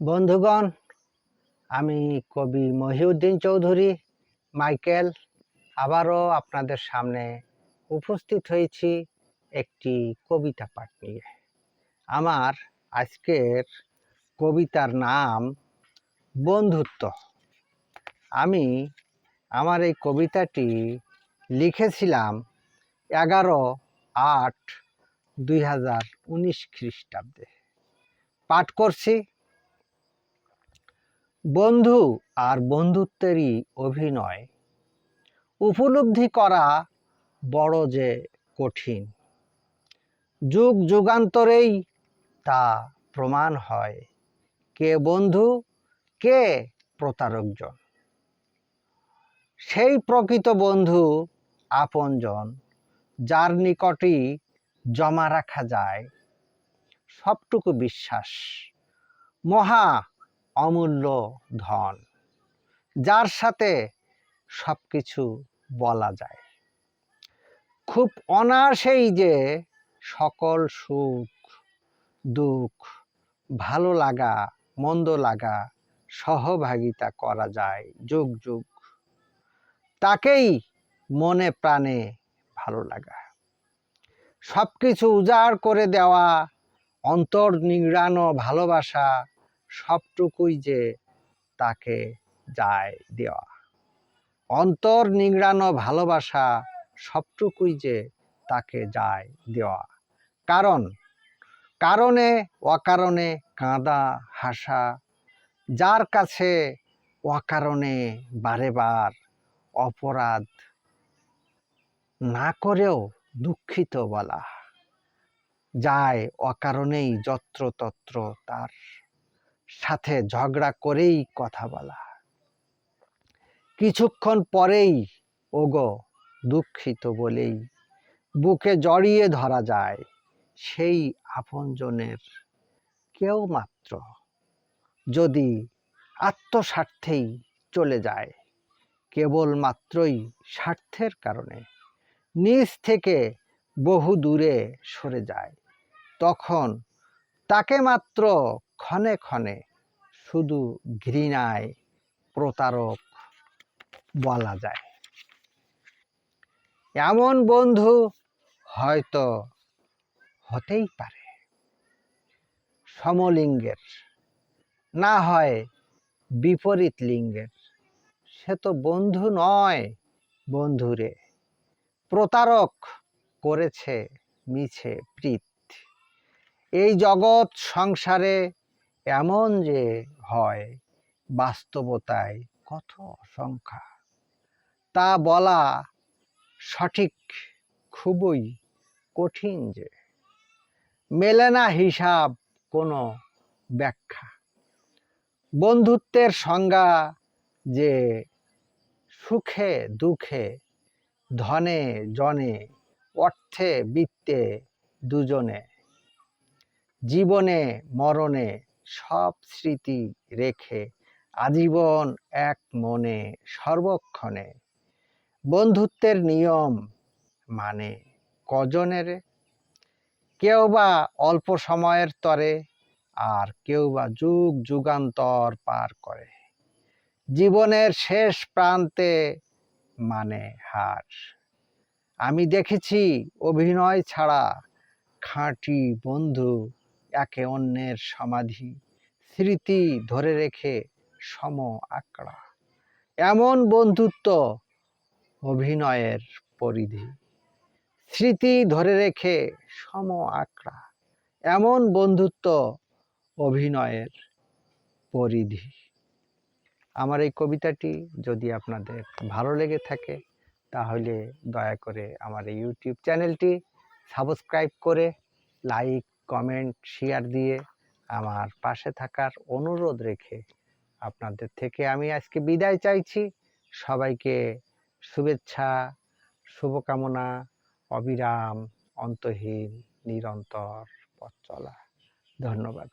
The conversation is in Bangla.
বন্ধুগণ, আমি কবি মহিউদ্দিন চৌধুরী, মাইকেল, আবারও আপনাদের সামনে উপস্থিত হয়েছি একটি কবিতা পাঠ নিয়ে। আমার আজকের কবিতার নাম বন্ধুত্ব। আমি আমার এই কবিতাটি লিখেছিলাম এগারো আট দুই হাজার উনিশ খ্রিস্টাব্দে। পাঠ করছি। বন্ধু আর বন্ধুত্বেরই অভিনয়। উপলব্ধি করা বড় যে কঠিন। যুগ যুগান্তরেই তা প্রমাণ হয় কে বন্ধু, কে প্রতারকজন। সেই প্রকৃত বন্ধু আপনজন, যার নিকটই জমা রাখা যায়। সবটুকু বিশ্বাস। মহা অমূল্য ধন, যার সাথে সব কিছু বলা যায়। খুব অনায়াসেই যে সকল সুখ, দুঃখ, ভালো লাগা, মন্দ লাগা সহভাগিতা করা যায় যুগ যুগ। তাকেই মনে প্রাণে ভালো লাগা। সব কিছু উজাড় করে দেওয়া, অন্তর নিংড়ানো ভালোবাসা সবটুকুই যে তাকে যায় দেওয়া। অন্তর নিংড়ানো ভালোবাসা সবটুকুই যে তাকে যায় দেওয়া। কারণ, কারণে, অকারণে কাঁদা, হাসা, যার কাছে অকারণে বারে বার অপরাধ না করেও দুঃখিত বলা। যায় অকারণেই যত্রতত্র তার সাথে ঝগড়া করেই কথা বলা। কিছুক্ষণ পরেই ওগো দুঃখিত বলেই বুকে জড়িয়ে ধরা যায় সেই আপনজনের। কেউ মাত্র যদি আত্মস্বার্থেই চলে যায় কেবলমাত্রই স্বার্থের কারণে নিজ থেকে বহু দূরে সরে যায়, তখন তাকে মাত্র ক্ষণে ক্ষণে শুধু ঘৃণায় প্রতারক বলা যায়। এমন বন্ধু হয়তো হতেই পারে। সমলিঙ্গের, না হয় বিপরীত লিঙ্গের। সে তো বন্ধু নয় বন্ধুরে। প্রতারক করেছে মিছে প্রীত। এই জগৎ সংসারে এমন যে হয় বাস্তবতায় কত সংখ্যা। তা বলা সঠিক খুবই কঠিন যে। মেলে না হিসাব কোনো ব্যাখ্যা। বন্ধুত্বের সংজ্ঞা যে সুখে দুঃখে, ধনে জনে, অর্থে বিত্তে দুজনে, জীবনে মরণে সব স্মৃতি রেখে আজীবন এক মনে সর্বক্ষণে। বন্ধুত্বের নিয়ম মানে কজনের? কেউ বা অল্প সময়ের তরে আর কেউ বা যুগ যুগান্তর পার করে। জীবনের শেষ প্রান্তে মানে হার। আমি দেখেছি অভিনয় ছাড়া খাঁটি বন্ধু একে অন্যের সমাধি, স্মৃতি ধরে রেখে সম আঁকড়া। এমন বন্ধুত্ব অভিনয়ের পরিধি। স্মৃতি ধরে রেখে সম আঁকড়া। এমন বন্ধুত্ব অভিনয়ের পরিধি। আমার এই কবিতাটি যদি আপনাদের ভালো লেগে থাকে, তাহলে দয়া করে আমার এই ইউটিউব চ্যানেলটি সাবস্ক্রাইব করে লাইক কমেন্ট শেয়ার দিয়ে আমার পাশে থাকার অনুরোধ রেখে আপনাদের থেকে আমি আজকে বিদায় চাইছি। সবাইকে শুভেচ্ছা, শুভকামনা, অবিরাম, অন্তহীন, নিরন্তর পথ চলা। ধন্যবাদ।